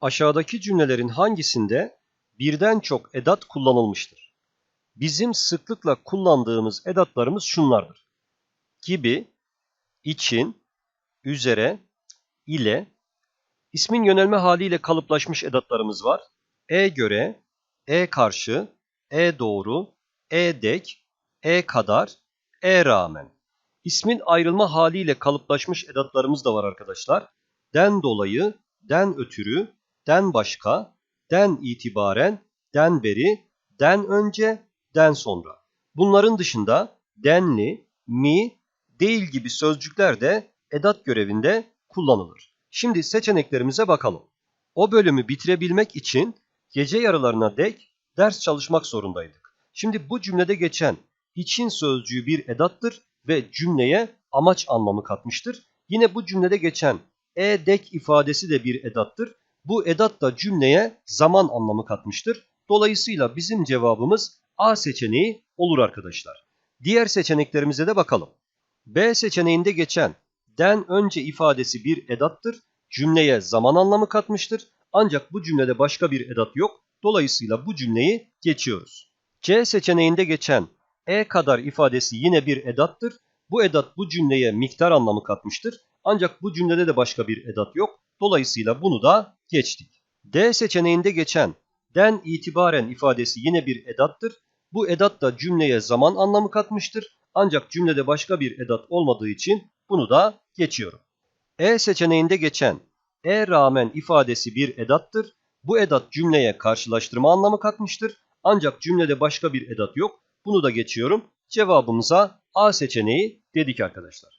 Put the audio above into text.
Aşağıdaki cümlelerin hangisinde birden çok edat kullanılmıştır? Bizim sıklıkla kullandığımız edatlarımız şunlardır. Gibi, için, üzere, ile, ismin yönelme haliyle kalıplaşmış edatlarımız var. E göre, e karşı, e doğru, e dek, e kadar, e rağmen. İsmin ayrılma haliyle kalıplaşmış edatlarımız da var arkadaşlar. Den dolayı, den ötürü, den başka, den itibaren, den beri, den önce, den sonra. Bunların dışında denli, mi, değil gibi sözcükler de edat görevinde kullanılır. Şimdi seçeneklerimize bakalım. O bölümü bitirebilmek için gece yarılarına dek ders çalışmak zorundaydık. Şimdi bu cümlede geçen için sözcüğü bir edattır ve cümleye amaç anlamı katmıştır. Yine bu cümlede geçen e dek ifadesi de bir edattır. Bu edat da cümleye zaman anlamı katmıştır. Dolayısıyla bizim cevabımız A seçeneği olur arkadaşlar. Diğer seçeneklerimize de bakalım. B seçeneğinde geçen den önce ifadesi bir edattır. Cümleye zaman anlamı katmıştır. Ancak bu cümlede başka bir edat yok. Dolayısıyla bu cümleyi geçiyoruz. C seçeneğinde geçen e kadar ifadesi yine bir edattır. Bu edat bu cümleye miktar anlamı katmıştır. Ancak bu cümlede de başka bir edat yok. Dolayısıyla bunu da geçtik. D seçeneğinde geçen den itibaren ifadesi yine bir edattır. Bu edat da cümleye zaman anlamı katmıştır. Ancak cümlede başka bir edat olmadığı için bunu da geçiyorum. E seçeneğinde geçen e rağmen ifadesi bir edattır. Bu edat cümleye karşılaştırma anlamı katmıştır. Ancak cümlede başka bir edat yok. Bunu da geçiyorum. Cevabımıza A seçeneği dedik arkadaşlar.